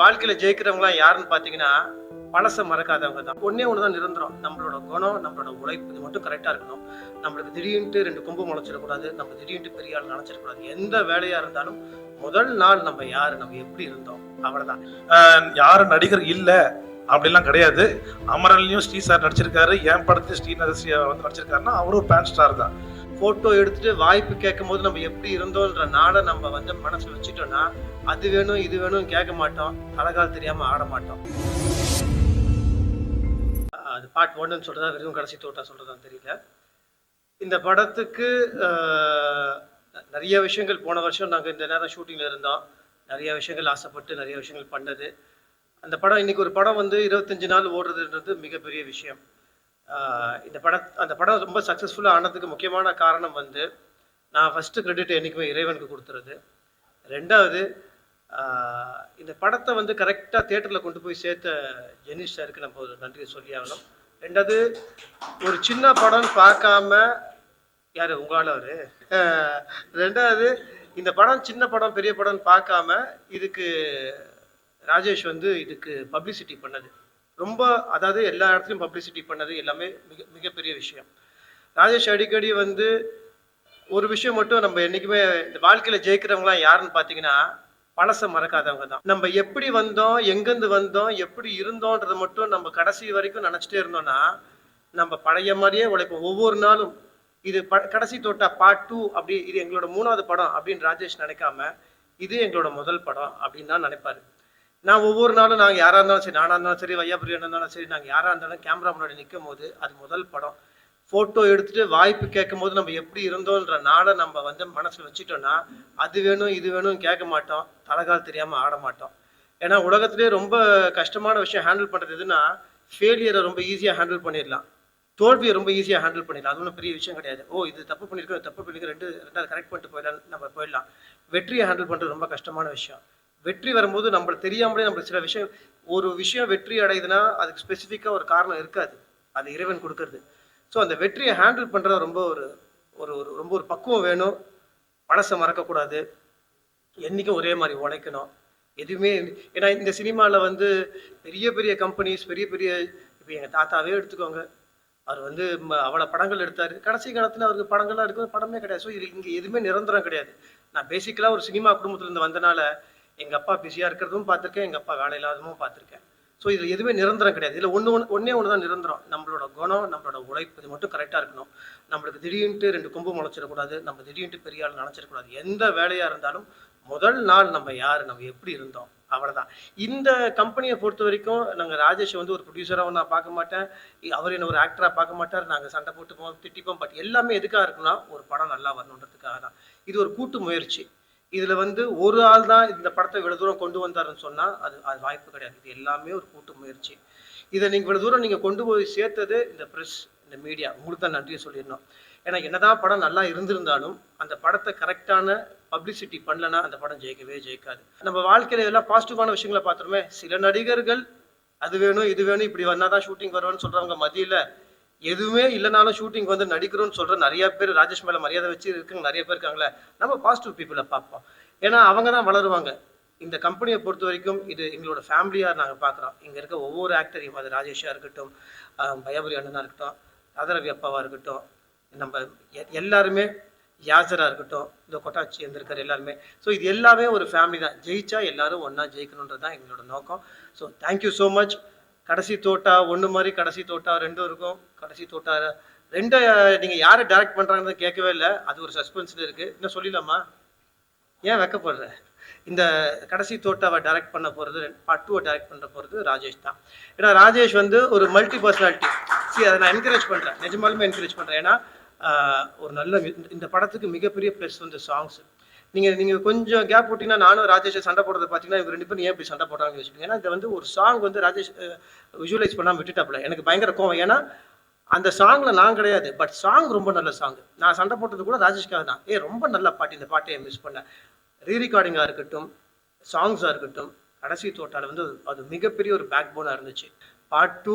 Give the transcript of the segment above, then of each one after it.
வாழ்க்கையில ஜெயிக்கிறவங்களாம் யாருன்னு பாத்தீங்கன்னா பழச மறக்காதவங்க தான். ஒன்னே ஒண்ணுதான் நிரந்தரம். நம்மளோட குணம் நம்மளோட உழைப்பு இது மட்டும் கரெக்டா இருக்கணும். நம்மளுக்கு திடீர்னு ரெண்டு கொம்பு முளைச்சிடக்கூடாது. நம்ம திடீர்னு பெரிய ஆள் நினைச்சிடக்கூடாது. எந்த வேலையா இருந்தாலும் முதல் நாள் நம்ம யாரு நம்ம எப்படி இருந்தோம்? அவ்வளவுதான். யாரும் நடிகர் இல்ல அப்படிலாம் கிடையாது. அமரன்லயும் ஸ்ரீ சார் நடிச்சிருக்காரு. என் படத்தையும் ஸ்ரீ வந்து நடிச்சிருக்காருன்னா அவரும் பேன் ஸ்டார் தான். போட்டோ எடுத்துட்டு வாய்ப்பு கேட்கும் போது நம்ம எப்படி இருந்தோன்ற நாளை நம்ம வந்து மனசுல வச்சுட்டோம்னா அது வேணும் இது வேணும் கேட்க மாட்டோம். அழகால் தெரியாம ஆட மாட்டோம். அது பாட் ஒன்னு சொல்றதா வெறும் கடைசி தோட்டா சொல்றதா தெரியல. இந்த படத்துக்கு நிறைய விஷயங்கள் போன வருஷம் நாங்கள் இந்த நேரம் ஷூட்டிங்கில் இருந்தோம். நிறைய விஷயங்கள் ஆசைப்பட்டு நிறைய விஷயங்கள் பண்ணது. அந்த படம் இன்னைக்கு ஒரு படம் வந்து இருபத்தஞ்சு நாள் ஓடுறதுன்றது மிகப்பெரிய விஷயம். இந்த படம் அந்த படம் ரொம்ப சக்ஸஸ்ஃபுல்லாக ஆனதுக்கு முக்கியமான காரணம் வந்து நான் ஃபஸ்ட்டு கிரெடிட் என்றைக்குமே இறைவனுக்கு கொடுத்துறது. ரெண்டாவது இந்த படத்தை வந்து கரெக்டாக தேட்டரில் கொண்டு போய் சேர்த்த ஜெனிஷ் சாருக்கு நம்ம ஒரு நன்றி சொல்லி ஆகணும். ரெண்டாவது ஒரு சின்ன படம்னு பார்க்காம யார் உங்களால் அவர்? ரெண்டாவது இந்த படம் சின்ன படம் பெரிய படம்னு பார்க்காம இதுக்கு ராஜேஷ் வந்து இதுக்கு பப்ளிசிட்டி பண்ணது. ரொம்ப அதாவது எல்லா இடத்துலையும் பப்ளிசிட்டி பண்ணது எல்லாமே மிக மிகப்பெரிய விஷயம். ராஜேஷ் அடிக்கடி வந்து ஒரு விஷயம் மட்டும் நம்ம என்றைக்குமே இந்த வாழ்க்கையில் ஜெயிக்கிறவங்களாம் யாருன்னு பார்த்தீங்கன்னா பழசை மறக்காதவங்க தான். நம்ம எப்படி வந்தோம் எங்கேருந்து வந்தோம் எப்படி இருந்தோன்றதை மட்டும் நம்ம கடைசி வரைக்கும் நினச்சிட்டே இருந்தோம்னா நம்ம பழைய மாதிரியே உழைப்போம். ஒவ்வொரு நாளும் இது ப கடைசி தோட்டா பார்ட் டூ அப்படி இது எங்களோட மூணாவது படம் அப்படின்னு ராஜேஷ் நினைக்காம இது எங்களோட முதல் படம் அப்படின்னு தான் நினைப்பாரு. நான் ஒவ்வொரு நாளும் நாங்கள் யாராக இருந்தாலும் சரி நானாக இருந்தாலும் சரி வையாபுரி இருந்தாலும் சரி நாங்கள் யாராக இருந்தாலும் கேமரா முன்னாடி நிற்கும் போது அது முதல் படம். ஃபோட்டோ எடுத்துட்டு வாய்ப்பு கேட்கும் போது நம்ம எப்படி இருந்தோன்ற நாளை நம்ம வந்து மனசில் வச்சுட்டோம்னா அது வேணும் இது வேணும் கேட்க மாட்டோம். தலகால் தெரியாமல் ஆட மாட்டோம். ஏன்னா உலகத்திலே ரொம்ப கஷ்டமான விஷயம் ஹேண்டில் பண்ணுறது எதுனா ஃபெயிலியரை ரொம்ப ஈஸியாக ஹேண்டில் பண்ணிடலாம். தோல்வியை ரொம்ப ஈஸியாக ஹேண்டில் பண்ணிடலாம். அது ஒன்றும் பெரிய விஷயம் கிடையாது. ஓ இது தப்பு பண்ணியிருக்கோம் தப்பு பண்ணியிருக்கோம் ரெண்டு ரெண்டாவது கரெக்ட் பண்ணிட்டு போயிடலாம் நம்ம போயிடலாம். வெற்றியை ஹேண்டில் பண்ணுறது ரொம்ப கஷ்டமான விஷயம். வெற்றி வரும்போது நம்மளுக்கு தெரியாமலே நம்மளுக்கு சில விஷயம் ஒரு விஷயம் வெற்றி அடையுதுன்னா அதுக்கு ஸ்பெசிஃபிக்காக ஒரு காரணம் இருக்காது. அது இறைவன் கொடுக்கறது. ஸோ அந்த வெற்றியை ஹேண்டில் பண்ணுறது ரொம்ப ஒரு ஒரு ஒரு ரொம்ப ஒரு பக்குவம் வேணும். மனசை மறக்கக்கூடாது. என்றைக்கும் ஒரே மாதிரி உழைக்கணும். எதுவுமே ஏன்னா இந்த சினிமாவில் வந்து பெரிய பெரிய கம்பெனிஸ் பெரிய பெரிய இப்போ எங்கள் தாத்தாவே எடுத்துக்கோங்க. அவர் வந்து ம- அவ்வளோ படங்கள் எடுத்தார். கடைசி காலத்தில் அவருக்கு படங்கள்லாம் எடுக்கிறது படமே கிடையாது. ஸோ இது இங்கே எதுவுமே நிரந்தரம் கிடையாது. நான் பேசிக்கலாக ஒரு சினிமா குடும்பத்துலேருந்து வந்தனால எங்கள் அப்பா பிஸியாக இருக்கிறதும் பார்த்துருக்கேன் எங்கள் அப்பா வேலை இல்லாததும் பார்த்துருக்கேன். ஸோ இதில் எதுவுமே நிரந்தரம் கிடையாது. இதில் ஒன்று ஒன்று ஒன்றே ஒன்று தான் நிரந்தரம். நம்மளோட குணம் நம்மளோட உழைப்பு இது மட்டும் கரெக்டாக இருக்கணும். நம்மளுக்கு திடீர்னுட்டு ரெண்டு கொம்பு முளைச்சிடக்கூடாது. நம்ம திடீர்னுட்டு பெரிய ஆள் நினச்சிடக்கூடாது. எந்த வேலையாக இருந்தாலும் முதல் நாள் நம்ம யார்? நம்ம எப்படி இருந்தோம்? அவ்வளோதான் இந்த கம்பெனியை பொறுத்த வரைக்கும் நாங்கள் ராஜேஷ் வந்து ஒரு ப்ரொடியூசராக நான் பார்க்க மாட்டேன். அவர் என்ன ஒரு ஆக்டராக பார்க்க மாட்டார். நாங்கள் சண்டை போட்டுப்போம் திட்டிப்போம். பட் எல்லாமே எதுக்காக இருக்குன்னா ஒரு படம் நல்லா வரணுன்றதுக்காக தான் இது ஒரு கூட்டு முயற்சி. இதில் வந்து ஒரு ஆள் தான் இந்த படத்தை இவ்வளவு தூரம் கொண்டு வந்தாருன்னு சொன்னால் அது அது வாய்ப்பு கிடையாது. இது எல்லாமே ஒரு கூட்டு முயற்சி. இதை நீங்கள் இவ்வளவு தூரம் நீங்கள் கொண்டு போய் சேர்த்தது இந்த ப்ரெஸ் இந்த மீடியா உங்களுக்கு தான் நன்றியை சொல்லிடணும். ஏன்னா என்னதான் படம் நல்லா இருந்திருந்தாலும் அந்த படத்தை கரெக்டான பப்ளிசிட்டி பண்ணலனா அந்த படம் ஜெயிக்கவே ஜெயிக்காது. நம்ம வாழ்க்கையில இதெல்லாம் பாசிட்டிவான விஷயங்களை பார்த்துருமே. சில நடிகர்கள் அது வேணும் இது வேணும் இப்படி வந்தால் தான் ஷூட்டிங் வரும்னு சொல்றவங்க மதியில எதுவுமே இல்லைனாலும் ஷூட்டிங் வந்து நடிக்கிறோம்னு சொல்கிற நிறைய பேர் ராஜேஷ் மேலே மரியாதை வச்சு இருக்குங்க நிறைய பேர் இருக்காங்களே நம்ம பாசிட்டிவ் பீப்புளை பார்ப்போம். ஏன்னா அவங்க தான் வளருவாங்க. இந்த கம்பெனியை பொறுத்த வரைக்கும் இது எங்களோட ஃபேமிலியாக நாங்கள் பார்க்குறோம். இங்கே இருக்க ஒவ்வொரு ஆக்டரையும் அது ராஜேஷாக இருக்கட்டும் பயபுரி அண்ணனாக இருக்கட்டும் ராதரவி அப்பாவாக இருக்கட்டும் நம்ம எ- எல்லாருமே யாசராக இருக்கட்டும் இந்த கொட்டாச்சி இருந்திருக்கிற எல்லாருமே. ஸோ இது எல்லாமே ஒரு ஃபேமிலி தான். ஜெயிச்சா எல்லாரும் ஒன்றா ஜெயிக்கணுன்றது தான் எங்களோட நோக்கம். ஸோ தேங்க்யூ ஸோ மச் கடைசி தோட்டா ஒன்று மாதிரி கடைசி தோட்டா ரெண்டும் இருக்கும். கடைசி தோட்டா ரெண்டு நீங்கள் யாரை டைரக்ட் பண்ணுறாங்கன்னு கேட்கவே இல்லை. அது ஒரு சஸ்பென்ஸில் இருக்குது இன்னும் சொல்லிடலாமா ஏன் வெக்கப்படுற? இந்த கடைசி தோட்டாவை டைரக்ட் பண்ண போகிறது பார்ட் டூவை டைரக்ட் பண்ண போகிறது ராஜேஷ் தான். ஏன்னா ராஜேஷ் வந்து ஒரு மல்டி பர்சனாலிட்டி சரி அதை நான் என்கரேஜ் பண்ணுறேன் நிஜமாலுமே என்கரேஜ் பண்ணுறேன் ஏன்னா ஒரு நல்ல இந்த படத்துக்கு மிகப்பெரிய ப்ளஸ் வந்து சாங்ஸ் நீங்கள் நீங்கள் கொஞ்சம் கேப் விட்டீங்கன்னா நானும் ராஜேஷ் சண்டை போடுறது பார்த்தீங்கன்னா இவங்க ரெண்டு பேரும் ஏன் இப்படி சண்டை போடுறாங்கன்னு யோசிப்பீங்க. ஏன்னா இது வந்து ஒரு சாங் வந்து ராஜேஷ் விஷுவலைஸ் பண்ணாமல் விட்டுட்டாப்புல. எனக்கு பயங்கர கோவம். ஏன்னா அந்த சாங்ல நான் கிடையாது. பட் சாங் ரொம்ப நல்ல சாங் நான் சண்டை போட்டது கூட ராஜேஷ்காக தான். ஏ ரொம்ப நல்ல பாட்டு. இந்த பாட்டையை மிஸ் பண்ணேன் ரீரெக்கார்டிங்காக இருக்கட்டும் சாங்ஸாக இருக்கட்டும் கடைசி தோட்டால வந்து அது மிகப்பெரிய ஒரு பேக் போனாக இருந்துச்சு. பார்ட் டூ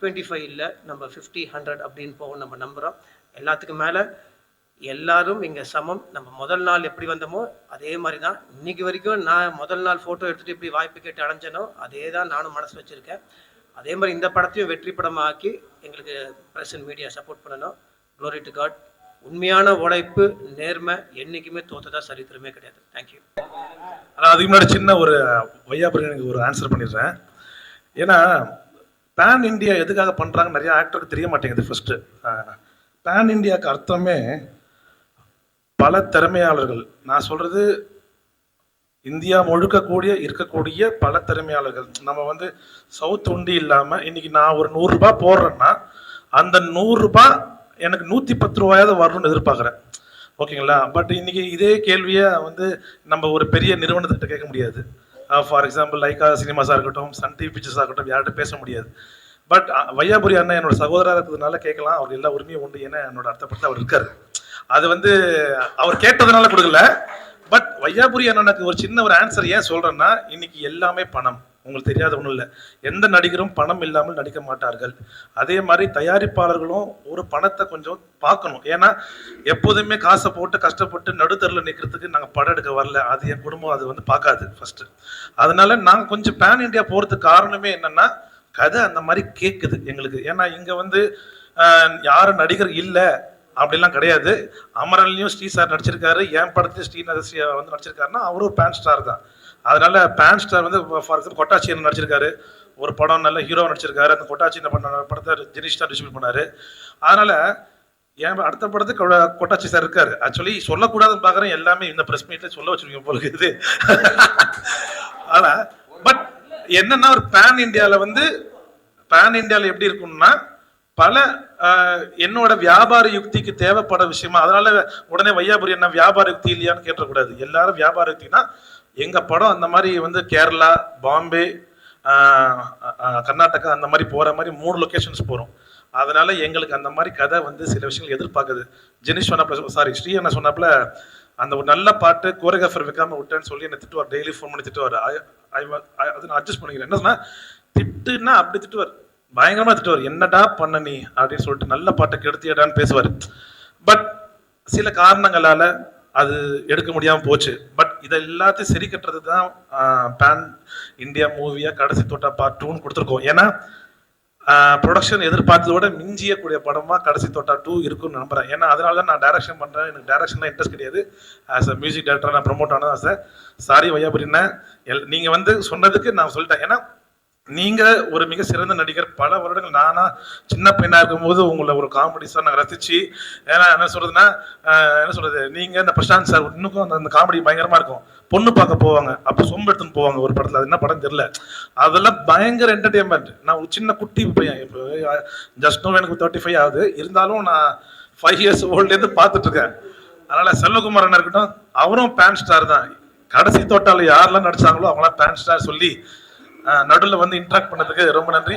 டுவெண்ட்டி ஃபைவ் இல்லை நம்ம ஃபிஃப்டி ஹண்ட்ரட் அப்படின்னு போவோம் நம்ம நம்புகிறோம் எல்லாத்துக்கும் மேலே எல்லாரும் இங்கே சமம். நம்ம முதல் நாள் எப்படி வந்தோமோ அதே மாதிரி தான் இன்னைக்கு வரைக்கும் நான் முதல் நாள் ஃபோட்டோ எடுத்துகிட்டு எப்படி வாய்ப்பு கேட்டு அடைஞ்சனோ அதே தான் நானும் மனசு வச்சுருக்கேன். அதே மாதிரி இந்த படத்தையும் வெற்றி படமாக்கி எங்களுக்கு ப்ரெஸ் அண்ட் மீடியா சப்போர்ட் பண்ணணும். க்ளோரி டு காட் உண்மையான உழைப்பு நேர்மை என்றைக்குமே தோத்ததா சரித்திரமே கிடையாது. தேங்க்யூ ஆனால் அதுக்கு முன்னாடி சின்ன ஒரு வையாபுரி எனக்கு ஒரு ஆன்சர் பண்ணிடுறேன். ஏன்னா பேன் இண்டியா எதுக்காக பண்ணுறாங்க நிறைய ஆக்டருக்கு தெரிய மாட்டேங்குது ஃபஸ்ட்டு பேன் இண்டியாவுக்கு அர்த்தமே பல திறமையாளர்கள் நான் சொல்றது இந்தியா முழுக்க கூடிய இருக்கக்கூடிய பல திறமையாளர்கள். நம்ம வந்து சவுத் உண்டி இல்லாமல் இன்னைக்கு நான் ஒரு நூறுரூபா போடுறேன்னா அந்த நூறுரூபா எனக்கு நூற்றி பத்து ரூபாயாவது வரணும்னு எதிர்பார்க்குறேன். ஓகேங்களா? பட் இன்னைக்கு இதே கேள்வியை வந்து நம்ம ஒரு பெரிய நிறுவனத்திட்ட கேட்க முடியாது. ஃபார் எக்ஸாம்பிள் லைக்கா சினிமாஸாக இருக்கட்டும் சன் டிவி பிக்சர்ஸாக இருக்கட்டும் யார்கிட்ட பேச முடியாது. பட் வையாபுரி அண்ணன் என்னோட சகோதரராக இருக்கிறதுனால கேட்கலாம். அவர் எல்லா உரிமையும் உண்டு ஏன்னா என்னோட அர்த்தப்பட்டு அவர் இருக்காரு. அது வந்து அவர் கேட்டதுனால கொடுக்கல. பட் வையாபுரி அண்ணனுக்கு ஒரு சின்ன ஒரு ஆன்சர் ஏன் சொல்றேன்னா இன்னைக்கு எல்லாமே பணம். உங்களுக்கு தெரியாத ஒன்றும் இல்லை. எந்த நடிகரும் பணம் இல்லாமல் நடிக்க மாட்டார்கள். அதே மாதிரி தயாரிப்பாளர்களும் ஒரு பணத்தை கொஞ்சம் பார்க்கணும். ஏன்னா எப்போதுமே காசை போட்டு கஷ்டப்பட்டு நடுத்தரில் நிற்கிறதுக்கு நாங்கள் படம் எடுக்க வரல. அது என் குடும்பம் அது வந்து பார்க்காது ஃபர்ஸ்ட் அதனால நாங்கள் கொஞ்சம் பேன் இந்தியா போகிறதுக்கு காரணமே என்னன்னா கதை அந்த மாதிரி கேட்குது எங்களுக்கு. ஏன்னா இங்கே வந்து யாரும் நடிகர் இல்லை. அப்படிலாம் கிடையாது. அமரன்லையும் ஸ்ரீ சார் நடிச்சிருக்காரு. என் படத்தையும் ஸ்ரீ வந்து நடிச்சிருக்காருன்னா அவரும் பேன் ஸ்டார் தான். அதனால பேன் ஸ்டார் வந்து ஃபார் எக்ஸாம்பிள் கொட்டாச்சி நடிச்சிருக்காரு. ஒரு படம் நல்ல ஹீரோ நடிச்சிருக்காரு. அந்த கொட்டாச்சி பண்ண படத்தை ஜெனிஷ் தான் டிஸ்ட்ரிபியூட் பண்ணாரு. அதனால என் அடுத்த படத்துக்கு கொட்டாச்சி சார் இருக்காரு. ஆக்சுவலி சொல்லக்கூடாதுன்னு பார்க்குறேன் எல்லாமே இந்த ப்ரெஸ் மீட்ல சொல்ல வச்சிருக்கீங்க போல இருக்குது. ஆனால் பட் என்னன்னா ஒரு பேன் இந்தியாவில் வந்து பேன் இந்தியாவில் எப்படி இருக்கும்னா பல என்னோட வியாபார யுக்திக்கு தேவைப்பட விஷயமா அதனால உடனே வையாபுரி என்ன வியாபார யுக்தி இல்லையான்னு கேட்டக்கூடாது எல்லாரும் வியாபார யுக்தினா எங்க படம் அந்த மாதிரி வந்து கேரளா பாம்பே கர்நாடகா அந்த மாதிரி போற மாதிரி மூணு லொக்கேஷன்ஸ் போறோம். அதனால எங்களுக்கு அந்த மாதிரி கதை வந்து சில விஷயங்கள் எதிர்பார்க்குது. ஜெனிஷ் சொன்னாப்ல சாரி ஸ்ரீ என்ன சொன்னப்பல அந்த ஒரு நல்ல பாட்டு கோரியோகிராஃபர் வைக்காம விட்டேன்னு சொல்லி என்ன திட்டுவார். டெய்லி ஃபோன் பண்ணி திட்டுவார். I- நான் அட்ஜஸ்ட் பண்ணிக்கிறேன். என்ன சொன்னா திட்டுன்னா அப்படி திட்டுவார். பயங்கரமா திட்டுவார். என்னடா பண்ண நீ? அப்படின்னு சொல்லிட்டு நல்ல பாட்டை கெடுத்தியடான்னு பேசுவார். பட் சில காரணங்களால அது எடுக்க முடியாம போச்சு. பட் இதை எல்லாத்தையும் சரி கட்டுறது தான் பேன் இந்தியா மூவியா கடைசி தோட்டா பார்ட் டூன்னு கொடுத்துருக்கோம். ஏன்னா ப்ரொடக்ஷன் எதிர்பார்த்ததோட மிஞ்சிய கூடிய படமா கடைசி தோட்டா டூ இருக்கும்னு நம்புறேன். ஏன்னா அதனால தான் நான் டைரக்ஷன் பண்றேன். எனக்கு டைரக்ஷன்ல இன்ட்ரெஸ்ட் கிடையாது. ஆஸ் அ மியூசிக் டைரக்டர் நான் ப்ரொமோட் ஆனது சார் சாரி வையாபுரிண்ண எல் நீங்க வந்து சொன்னதுக்கு நான் சொல்லிட்டேன். ஏன்னா நீங்க ஒரு மிக சிறந்த நடிகர். பல வருடங்கள் நானா சின்ன பையனா இருக்கும்போது உங்களை ஒரு காமெடிஸா நாங்க ரசிச்சு ஏன்னா என்ன சொல்றதுன்னா என்ன சொல்றது நீங்க இந்த பிரசாந்த் சார் இன்னும் அந்த- அந்த காமெடி பயங்கரமா இருக்கும். பொண்ணு பார்க்க போவாங்க. அப்ப சொம்பு எடுத்துன்னு போவாங்க ஒரு படத்துல. அது என்ன படம் தெரியல. அதெல்லாம் பயங்கர என்டர்டைன்மெண்ட் நான் ஒரு சின்ன குட்டி பையன். இப்போ ஜஸ்ட் நோ எனக்கு தேர்ட்டி ஃபைவ் ஆகுது. இருந்தாலும் நான் ஃபைவ் இயர்ஸ் ஓல்ட்லேருந்து பார்த்துட்டு இருக்கேன். அதனால செல்வகுமாரன் இருக்கட்டும் அவரும் பேன் ஸ்டார் தான். கடைசி தோட்டால யாரெல்லாம் நடிச்சாங்களோ அவங்களாம் பேன் ஸ்டார் சொல்லி நடுவில் வந்து இன்ட்ராக்ட் பண்ணதுக்கு ரொம்ப நன்றி.